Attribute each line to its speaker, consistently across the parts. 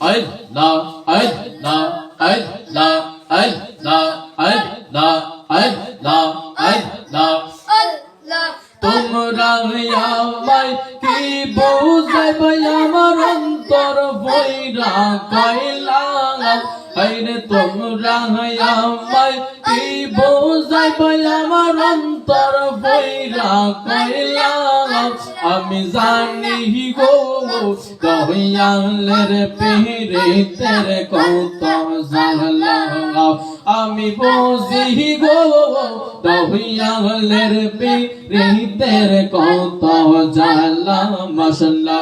Speaker 1: আইন না আইন না আইন না আইন না আইন না আইন না আইন না তোমরা আমায় কি বোঝাইবে? আমার অন্তর বইরা কইলা হাইরে তোমরা আমায় কি বুঝাইবে আমার অন্তর বইরা কইলা? আমি জানি গো কহিয়ালের পেরে তেরে কত জানলা আমি বুঝি গো, দহিয়ালের পেরে তেরে কত জানলা মশলা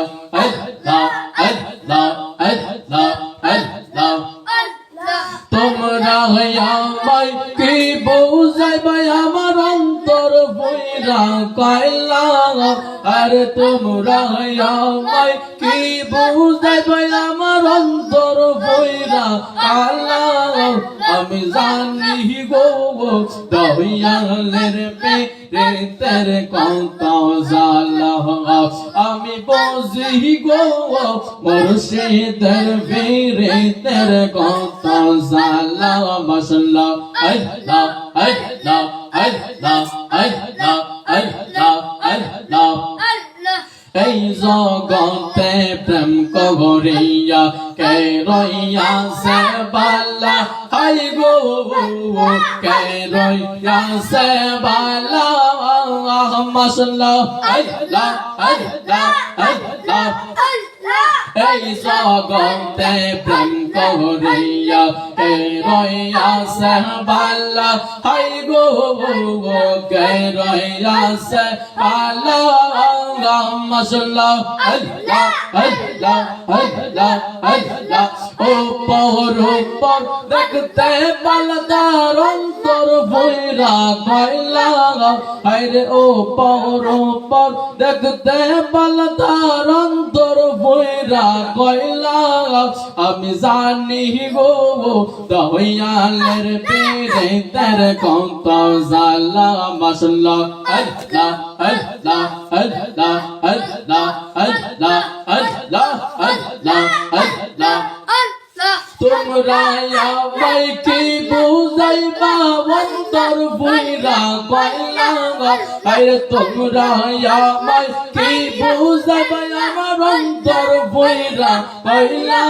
Speaker 1: আমার অন্তর বইরা কয়লা আর তোমরা আমায় কি বুঝাইবে? আমার অন্তর বইরা কালা আমি জানি গো দহিয়ালের পেরে তেরে কত জালা আমি বুঝি গো মুর্শিদের বীরে তেরে কত জালা মশলা আল্লাহ আল্লাহ আল্লাহ আল্লাহ এই জগতে প্রেম কবরিয়া কে সে বালা হাই গো কে সে বালা মশলা আল্লাহ আল্লাহ আল্লাহ এই জগতে প্রেম করিয়া কে রইয়া সে বালা হাই গো কে রইয়া সে বালা মশলা আল্লাহ আল্লাহ আল্লাহ আল্লাহ ও পর পর দেখতে পালদার অন্তর বইরা কইলা হাইরে ও পর পর দেখতে পালদার অন্তর বইরা কইলা আমি জানি গো দহিয়ালের পেরে তের কত জালা মশলা আল্লাহ আল্লাহ আল্লাহ আল্লাহ আল্লাহ আল্লাহ। আল্লাহ আল্লাহ। তোমরা আমায় কি বুঝাইবা অন্তর বুইরা কইলা আরে তোমরা আমায় কি বুঝাইবা আমার অন্তর বুইরা কইলা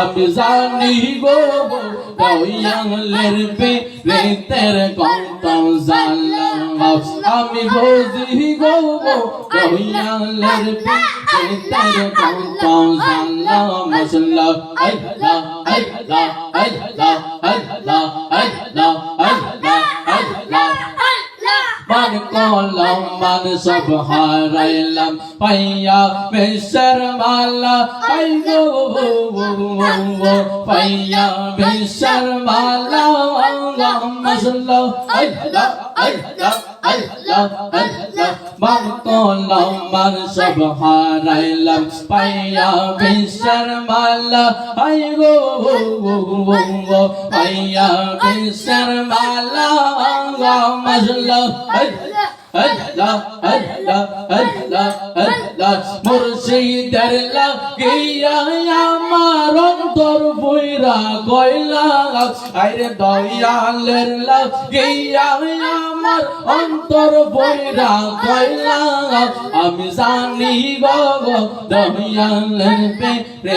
Speaker 1: আমি জানি গো, দয়ালের পে রে তের কত জালা আমি বুঝি গো, দয়ালের পে রে তের কত জালা মশলা, আল্লাহ আল্লাহ আল্লাহ আল্লাহ আল্লাহ আল্লাহ মান মান সব হারাইলাম পাইয়া বেশর মালা পাই গো পাইয়া বেশর মালা মান কলম মান সব হারাইলাম পাইয়া বেশর মালা গো পাইয়া বেশর মালা মশলা আল্লাহ আল্লাহ আল্লাহ আল্লাহ। মুর্শিদের লাগিয়া আমার অন্তর বইরা কইলা আরে দয়ালের লাগিয়া আমার অন্তর বইরা কইলা আমি জানি গো দয়ালের পে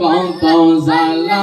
Speaker 1: কত জালা